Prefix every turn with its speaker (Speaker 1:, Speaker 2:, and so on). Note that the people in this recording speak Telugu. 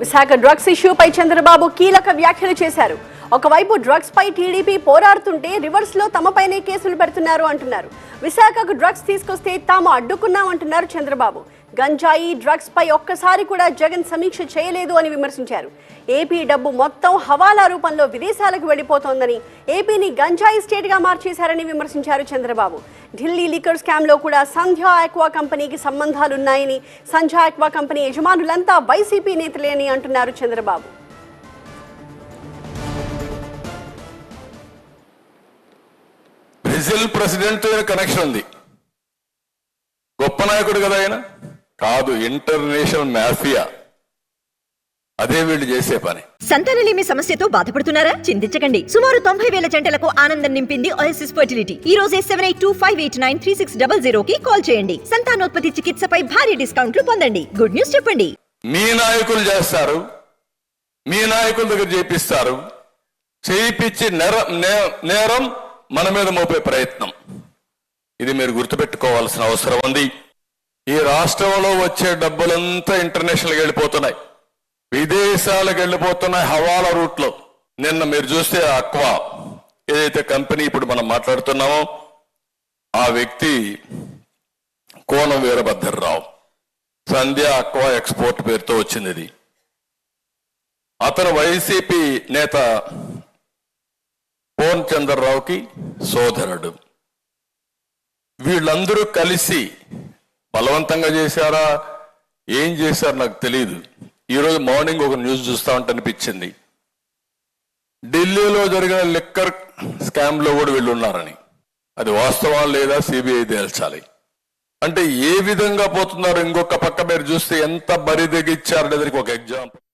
Speaker 1: విశాఖ డ్రగ్స్ ఇష్యూపై చంద్రబాబు కీలక వ్యాఖ్యలు చేశారు. ఒకవైపు డ్రగ్స్ పై టీడీపీ పోరాడుతుంటే రివర్స్లో తమపైనే కేసులు పెడుతున్నారు అంటున్నారు. విశాఖకు డ్రగ్స్ తీసుకొస్తే తాము అడ్డుకున్నామంటున్నారు చంద్రబాబు. గంజాయి డ్రగ్స్ పై ఒక్కసారి కూడా జగన్ సమీక్ష చేయలేదు అని విమర్శించారు. ఏపీ డబ్బు మొత్తం హవాలా రూపంలో విదేశాలకు వెళ్ళిపోతోందని ఏపీని గంజాయి స్టేట్గా మార్చేశారని విమర్శించారు చంద్రబాబు. ఢిల్లీ లిక్కర్ స్కామ్లో కూడా సంధ్యా ఆక్వా కంపెనీకి సంబంధాలున్నాయని సంధ్యా ఆక్వా కంపెనీ యజమానులంతా వైసీపీ నేతలేని అంటున్నారు చంద్రబాబు.
Speaker 2: బ్రెజిల్ ప్రెసిడెంట్ కనెక్షన్ ఉంది. గొప్ప నాయకుడు కదా ఆయన? కాదు ఇంటర్నేషనల్ మాఫియా. అదే వీళ్ళు చేసే పని.
Speaker 3: సంతానలేమి సమస్యతో బాధపడుతున్నారా? చింతించకండి. సుమారు తొంభై వేల జంటలకు ఆనందం నింపింది ఓఎస్ఎస్ ఫర్టిలిటీ ఈ రోజే seven eight two five eight nine three six double zero కి కాల్ చేయండి. సంతానోత్పత్తి చికిత్సపై భారీ డిస్కౌంట్లు పొందండి. గుడ్ న్యూస్ చెప్పండి.
Speaker 2: మీ నాయకులు చేస్తారు. మీ నాయకుల దగ్గర చేపిస్తారు. చేయించి నేర మన మీద మోపే ప్రయత్నం. ఇది మీరు గుర్తుపెట్టుకోవాల్సిన అవసరం ఉంది. ఈ రాష్ట్రంలో వచ్చే డబ్బులంతా ఇంటర్నేషనల్కి వెళ్ళిపోతున్నాయి. విదేశాలకు వెళ్ళిపోతున్నాయి హవాలా రూట్లో. నిన్న మీరు చూస్తే అక్వా ఏదైతే కంపెనీ ఇప్పుడు మనం మాట్లాడుతున్నామో ఆ వ్యక్తి కోనం వీరభద్రరావు. సంధ్య అక్వా ఎక్స్పోర్ట్ పేరుతో వచ్చింది ఇది. అతను వైసీపీ నేత పోన్ చంద్రరావుకి సోదరుడు. వీళ్ళందరూ కలిసి బలవంతంగా చేశారా? ఏం చేశారు నాకు తెలియదు ఈరోజు మార్నింగ్ ఒక న్యూస్ చూస్తా ఉంటే అనిపించింది. ఢిల్లీలో జరిగిన లిక్కర్ స్కామ్లో కూడా వీళ్ళు ఉన్నారని అది వాస్తవం లేదా సిబిఐ తేల్చాలి. అంటే ఏ విధంగా పోతున్నారు? ఇంకొక పక్క మీరు చూస్తే ఎంత బరి తెగిచ్చారు? ఒక ఎగ్జాంపుల్